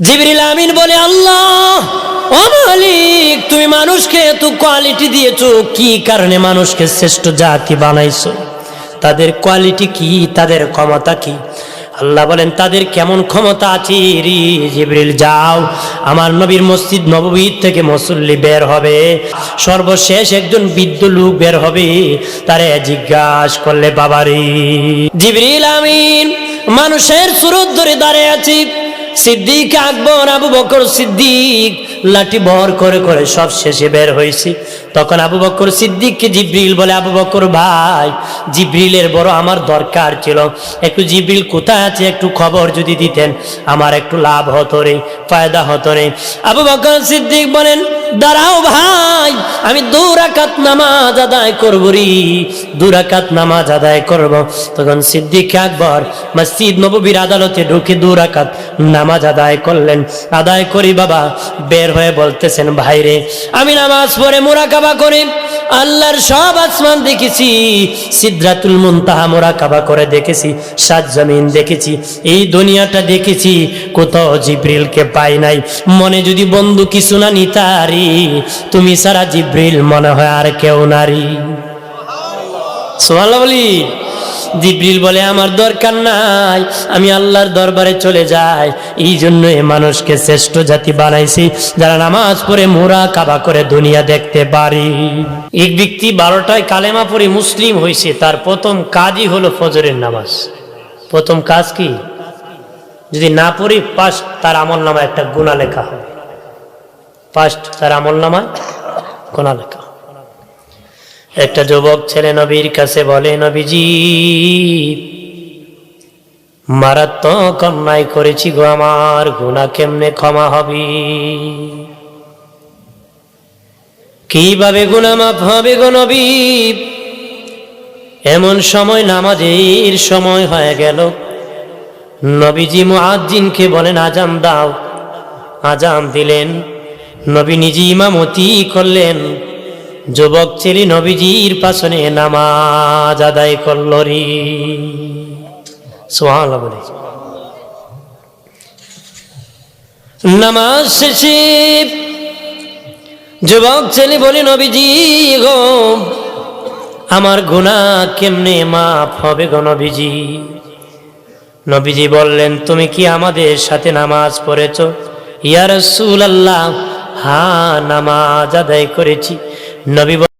জিবরিল আমিন বলে, আল্লাহ, ও মালিক, তুমি মানুষকে এত কোয়ালিটি দিয়েছ, কি কারণে মানুষকে শ্রেষ্ঠ জাতি বানাইছো? তাদের কোয়ালিটি কি? তাদের ক্ষমতা কি? আল্লাহ বলেন, তাদের কেমন ক্ষমতা আছে রে জিবরিল? যাও, আমার নবীর মসজিদ নববীর থেকে মুসল্লি বের হবে। সর্বশেষ একজন বৃদ্ধ লোক বের হবে, তারে জিজ্ঞাসা করলে, বাবারি। জিবরিল আমিন, মানুষের সুরত ধরে দাঁড়িয়ে আছি। সিদ্দিক আকবর, আবু বকর সিদ্দিক, লাঠি বহর করে করে সব শেষে বের হয়েছি। তখন আবু বকর সিদ্দিককে জিব্রিল বলে, আবু বকর ভাই, জিব্রিলের বড় আমার দরকার ছিল। একটু জিব্রিল কোথায় আছে? একটু খবর যদি দিতেন। আমার একটু লাভ হতো রে, ফায়দা হতো রে। আবু বকর সিদ্দিক বলেন দাঁড়াও ভাই, আমি দুরাকাত নামাজ আদায় করব রে। দুরাকাত নামাজ আদায় করব। তখন সিদ্দিক আকবর মসজিদ নববীর আদালতে ঢুকে দুরাকাত নামাজ আদায় করলেন। আদায় করি বাবা, বের হয়ে বলতেছেন, ভাইরে, আমি নামাজ পড়ে মোরাকাবা করে। আল্লাহর সব আসমান দেখেছি, সিদ্রাতুল মুনতাহা মোরাকাবা করে দেখেছি, সাত জমিন দেখেছি, এই দুনিয়াটা দেখেছি, কোথাও জিব্রিলকে পাই নাই। মনে যদি বন্ধু কিছু না নিতারি, তুমি সারা জিব্রিল মনে হয় আর কেউ নারী। সোহাল্লা বলি। জিব্রিল বলে, আমার দরকার নাই, আমি আল্লাহর দরবারে চলে যাই। এই জন্য এ মানুষকে শ্রেষ্ঠ জাতি বানাইছি, যারা নামাজ পড়ে মোরা কাবা করে দুনিয়া দেখতে পারি। এক ব্যক্তি বারোটায় কালেমা পড়ে মুসলিম হয়েছে তার প্রথম কাজই হলো ফজরের নামাজ। প্রথম কাজ কি? যদি না পড়ি পাস্ট তার আমল নামা একটা গুণা লেখা হবে। পাস্ট তার আমল নামায় গুণা লেখা। একটা যুবক ছেলে নবীর কাছে বলে, নবীজি, মারাত্মক অন্যায় করেছি গো আমার গুণা কেমনে ক্ষমা হবে? কীভাবে গুণা মাফ হবে গো নবী? এমন সময় নামাজের সময় হয়ে গেল। নবীজি মুআজ্জিনকে বলেন আজাম দাও। আজাম দিলেন। নবী নিজে ইমামতি করলেন। যুবক ছেলে নবীজির পাশনে নামাজ আদায় করল রে। সোহান বলে। নামাজ শেষে যুবক ছেলে বলে, নবীজি গো, আমার গুণা কেমনে মাফ হবে গো নবীজি? নবীজি বললেন, তুমি কি আমাদের সাথে নামাজ পড়েছ? ইয়ার সুল আল্লাহ হা নামাজ আদায় করেছি। নবী বল-